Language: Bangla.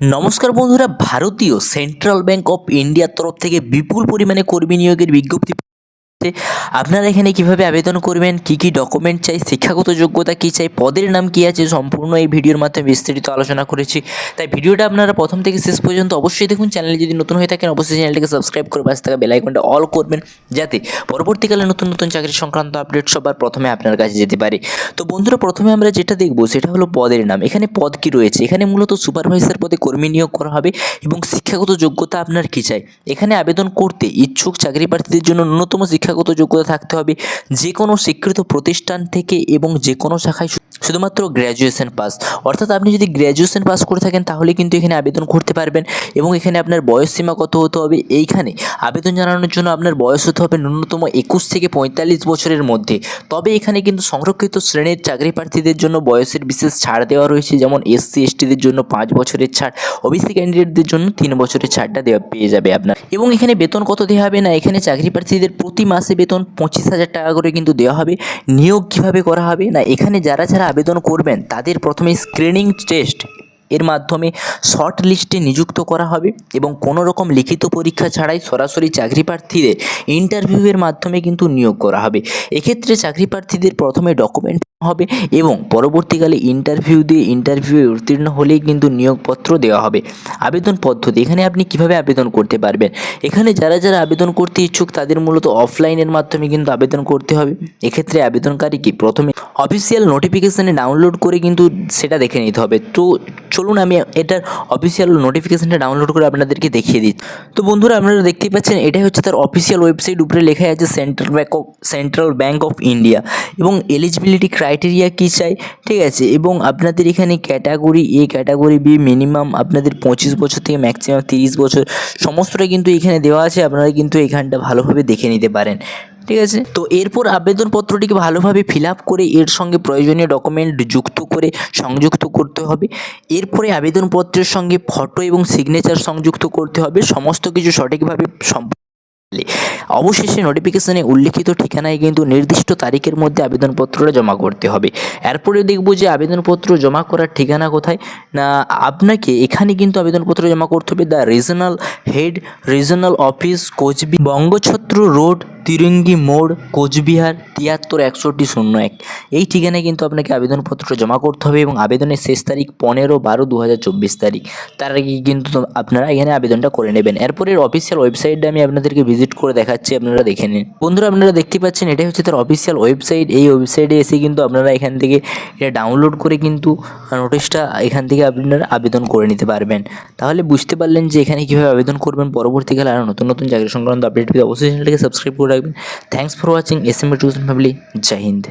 নমস্কার বন্ধুরা ভারতীয় সেন্ট্রাল ব্যাংক অফ ইন্ডিয়ার তরফ থেকে বিপুল পরিমাণে কর্মী নিয়োগের বিজ্ঞপ্তি পেয়েছে। আপনারা এখানে কীভাবে আবেদন করবেন? কি কি ডকুমেন্ট চাই? শিক্ষাগত যোগ্যতা কি চাই? পদের নাম কি আছে? সম্পূর্ণ এই ভিডিওর মাধ্যমে বিস্তারিত আলোচনা করেছি। তাই ভিডিওটা আপনারা প্রথম থেকে শেষ পর্যন্ত অবশ্যই দেখুন। চ্যানেলে যদি নতুন হয়ে থাকেন, অবশ্যই চ্যানেলটিকে সাবস্ক্রাইব করে পাশে থাকা বেল আইকনটা অল করবেন, যাতে পরবর্তীকালে নতুন নতুন চাকরি সংক্রান্ত আপডেট সবার প্রথমে আপনার কাছে যেতে পারে। তো বন্ধুরা, প্রথমে আমরা যেটা দেখব, সেটা হলো পদের নাম। এখানে পদ কি রয়েছে? এখানে মূলত সুপারভাইজার পদে কর্মী নিয়োগ করা হবে এবং শিক্ষাগত যোগ্যতা আপনার কী চাই? এখানে আবেদন করতে ইচ্ছুক চাকরি প্রার্থীদের জন্য ন্যূনতম শিক্ষাগত যোগ্যতা থাকতে হবে। যে কোনো স্বীকৃত প্রতিষ্ঠান থেকে এবং যে কোনো শাখায় শুধুমাত্র গ্র্যাজুয়েশন পাস অর্থাৎ আপনি যদি গ্র্যাজুয়েশন পাস করে থাকেন, তাহলে কিন্তু এখানে আবেদন করতে পারবেন এবং এখানে আপনার বয়স সীমা কত হতে হবে? এইখানে আবেদন জানানোর জন্য আপনার বয়স হতে হবে ন্যূনতম একুশ থেকে পঁয়তাল্লিশ বছরের মধ্যে। তবে এখানে কিন্তু সংরক্ষিত শ্রেণির চাকরি প্রার্থীদের জন্য বয়সের বিশেষ ছাড় দেওয়া রয়েছে, যেমন এসসি এসটিদের জন্য পাঁচ বছরের ছাড় ওবিসি ক্যান্ডিডেটদের জন্য তিন বছরের ছাড়টা দেওয়া পেয়ে যাবে আপনার। এবং এখানে বেতন কত দেওয়া হবে না? এখানে চাকরি প্রার্থীদের প্রতি মাসে বেতন পঁচিশ হাজার টাকা করে কিন্তু দেওয়া হবে। নিয়োগ কীভাবে করা হবে? না, এখানে যারা যারা আবেদন করবেন, তাদের প্রথমে স্ক্রিনিং টেস্ট এর মাধ্যমে শর্ট লিস্টে নিযুক্ত করা হবে এবং কোনো রকম লিখিত পরীক্ষা ছাড়াই সরাসরি চাকরি প্রার্থীদের ইন্টারভিউয়ের মাধ্যমে কিন্তু নিয়োগ করা হবে। এক্ষেত্রে চাকরি প্রার্থীদের প্রথমে ডকুমেন্ট হবে এবং পরবর্তীকালে ইন্টারভিউ দিয়ে ইন্টারভিউয়ে উত্তীর্ণ হলেই কিন্তু নিয়োগপত্র দেওয়া হবে। আবেদন পদ্ধতি, এখানে আপনি কীভাবে আবেদন করতে পারবেন? এখানে যারা যারা আবেদন করতে ইচ্ছুক তাদের মূলত অফলাইনের মাধ্যমে কিন্তু আবেদন করতে হবে। এক্ষেত্রে আবেদনকারী কি? প্রথমে অফিসিয়াল নোটিফিকেশানে ডাউনলোড করে কিন্তু সেটা দেখে নিতে হবে। তো চলুন আমি এটার অফিসিয়াল নোটিফিকেশানটা ডাউনলোড করে আপনাদেরকে দেখিয়ে দিই। তো বন্ধুরা, আপনারা দেখতেই পাচ্ছেন, এটাই হচ্ছে তার অফিসিয়াল ওয়েবসাইট উপরে লেখা আছে central bank of central bank of India এবং এলিজিবিলিটি ক্রাইটেরিয়া কী চাই? ঠিক আছে, এবং আপনাদের এখানে category A category B minimum আপনাদের পঁচিশ বছর থেকে ম্যাক্সিমাম তিরিশ বছর, সমস্তটা কিন্তু এখানে দেওয়া আছে। আপনারা কিন্তু এখানটা ভালোভাবে দেখে নিতে পারেন। ঠিক আছে? তো এরপর আবেদনপত্রটিকে ভালোভাবে ফিল করে এর সঙ্গে প্রয়োজনীয় ডকুমেন্ট যুক্ত করে সংযুক্ত করতে হবে। এরপরে আবেদনপত্রের সঙ্গে ফটো এবং সিগনেচার সংযুক্ত করতে হবে। সমস্ত কিছু সঠিকভাবে অবশেষে নোটিফিকেশনে উল্লিখিত ঠিকানায় কিন্তু নির্দিষ্ট তারিখের মধ্যে আবেদনপত্রটা জমা করতে হবে। এরপরে দেখব যে আবেদনপত্র জমা করার ঠিকানা কোথায়? না, আপনাকে এখানে কিন্তু আবেদনপত্র জমা করতে হবে। The regional head regional office কোচবি বঙ্গছত্র road তিরঙ্গি মোড়, কোচবিহার, তিয়াত্তর, একষট্টি, শূন্য এক। এই ঠিকানায় কিন্তু আপনাকে আবেদনপত্র জমা করতে হবে এবং আবেদনের শেষ তারিখ পনেরো বারো দু তারিখ। তার আগে কিন্তু আপনারা এখানে আবেদনটা করে নেবেন। এরপরের অফিসিয়াল ওয়েবসাইটটা আমি আপনাদেরকে ভিজিট করে দেখাচ্ছি, আপনারা দেখে নিন। বন্ধুরা, আপনারা দেখতে পাচ্ছেন, এটাই হচ্ছে তার অফিসিয়াল ওয়েবসাইট এই ওয়েবসাইটে এসে কিন্তু আপনারা এখান থেকে এটা ডাউনলোড করে কিন্তু নোটিশটা এখান থেকে আপনারা আবেদন করে নিতে পারবেন। তাহলে বুঝতে পারলেন যে এখানে কীভাবে আবেদন করবেন। পরবর্তীকালে আরও নতুন নতুন চাকরি সংক্রান্ত আপডেট পেতে অবশ্যই চ্যানেলটিকে সাবস্ক্রাইব করে Rakhi thanks for watching SME tourism family Jai Hind